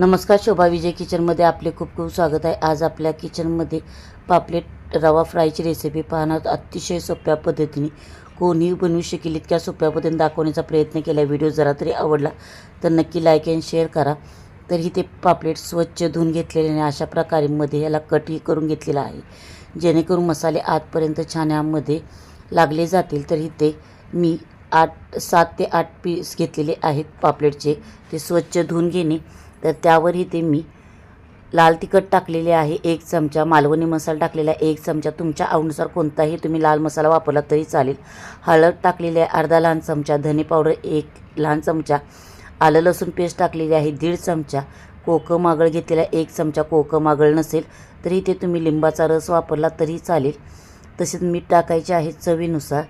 नमस्कार शोभा विजय किचनमध्ये आपले खूप खूप स्वागत आहे. आज आपल्या किचनमध्ये पापलेट रवा फ्रायची रेसिपी पाहणार अतिशय सोप्या पद्धतीने. कोणीही बनवू शकेल इतक्या सोप्या पद्धतीने दाखवण्याचा प्रयत्न केला. व्हिडिओ जरा तरी आवडला तर नक्की लाईक अँड शेअर करा. तर इथे पापलेट स्वच्छ धुवून घेतलेले आणि अशा प्रकारे मध्ये याला कटही करून घेतलेला आहे. जेणेकरून मसाले आतपर्यंत छान यामध्ये लागले जातील. तर इथे मी आठ सात ते आठ पीस घेतलेले आहेत पापलेटचे. ते स्वच्छ धुवून घेणे तर त्यावरही ते मी लाल तिखट टाकलेले आहे एक चमचा मालवणी मसाला टाकलेला आहे एक चमचा तुमच्या आवडीनुसार कोणताही तुम्ही लाल मसाला वापरला तरी चालेल. हळद टाकलेली आहे अर्धा लहान चमचा धने पावडर एक लहान चमचा आलं लसूण पेस्ट टाकलेली आहे दीड चमचा कोकम आगळ घेतलेला आहे एक चमचा कोकम आगळ नसेल तरी इथे तुम्ही लिंबाचा रस वापरला तरी चालेल. तसेच मीठ टाकायचे आहे चवीनुसार.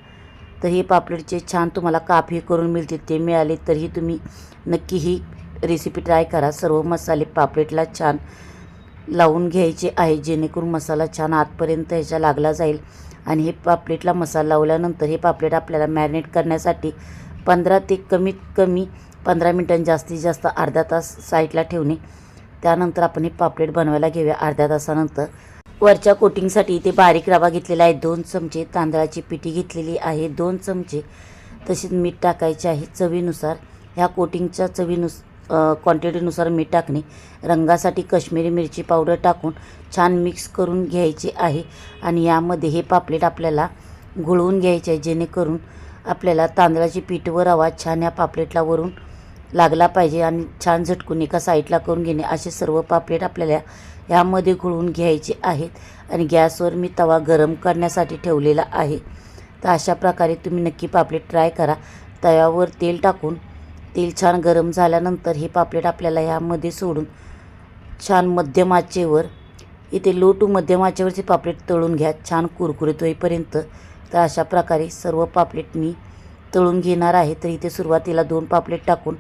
तर हे पापलेटचे छान तुम्हाला काफी करून मिळतील ते मिळाले तरीही तुम्ही नक्की ही रेसिपी ट्राय करा. सर्व मसाले पापलेटला छान लावून घ्यायचे आहे जेणेकरून मसाला छान आतपर्यंत ह्याच्या लागला जाईल. आणि हे पापलेटला मसाला लावल्यानंतर हे पापलेट आपल्याला मॅरिनेट करण्यासाठी पंधरा ते कमीत कमी पंधरा मिनटां जास्तीत जास्त अर्धा तास साईडला ठेवणे. त्यानंतर आपण हे पापलेट बनवायला घेऊया अर्ध्या तासानंतर. वरच्या कोटिंगसाठी इथे बारीक रवा घेतलेला आहे. दोन चमचे तांदळाची पिठी घेतलेली आहे. दोन चमचे तसेच मीठ टाकायचे आहे चवीनुसार. ह्या कोटिंगच्या चवीनुस क्वांटिटीनुसार मीठ टाकणे रंगासाठी कश्मीरी मिरची पावडर टाकून छान मिक्स करून घ्यायचे आहे आणि यामध्ये हे पापलेट आपल्याला घुळवून घ्यायचे आहे जेणेकरून आपल्याला तांदळाची पीठ व रवा छान या पापलेटला वरून लागला पाहिजे आणि छान झटकून एका साईडला करून घेणे. असे सर्व पापलेट आपल्याला यामध्ये घुळवून घ्यायचे आहेत आणि गॅसवर मी तवा गरम करण्यासाठी ठेवलेला आहे. तर अशा प्रकारे तुम्ही नक्की पापलेट ट्राय करा. तव्यावर तेल टाकून तेल छान गरम झाल्यानंतर हे पापलेट आपल्याला यामध्ये सोडून छान मध्यम आचेवर इथे लो टू मध्यम आचेवरचे पापलेट तळून घ्या. छान कुरकुरीत होईपर्यंत तर अशा प्रकारे सर्व पापलेट मी तळून घेणार आहे. तर इथे सुरुवातीला दोन पापलेट टाकून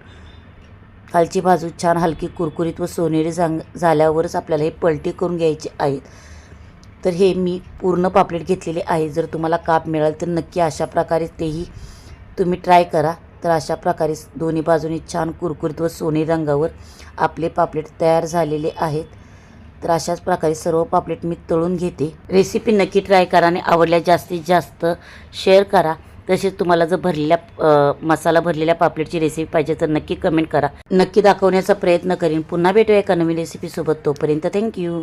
खालची बाजू छान हलकी कुरकुरीत व सोनेरी झांग झाल्यावरच आपल्याला हे पलटी करून घ्यायचे आहेत. तर हे मी पूर्ण पापलेट घेतलेले आहे. जर तुम्हाला काप मिळाल तर नक्की अशा प्रकारे तेही तुम्ही ट्राय करा. तर अशा प्रकारे दोन्ही बाजूनी छान कुरकुरीत व सोने रंगावर आपले पापलेट तयार झालेले आहेत. तर अशाच प्रकारे सर्व पापलेट मी तळून घेते. रेसिपी नक्की ट्राय करा आणि आवडल्या जास्तीत जास्त शेअर करा. तसेच तुम्हाला जर भरलेल्या मसाला भरलेल्या पापलेटची रेसिपी पाहिजे तर नक्की कमेंट करा. नक्की दाखवण्याचा प्रयत्न करीन. पुन्हा भेटूया एका नवीन रेसिपीसोबत तोपर्यंत थँक्यू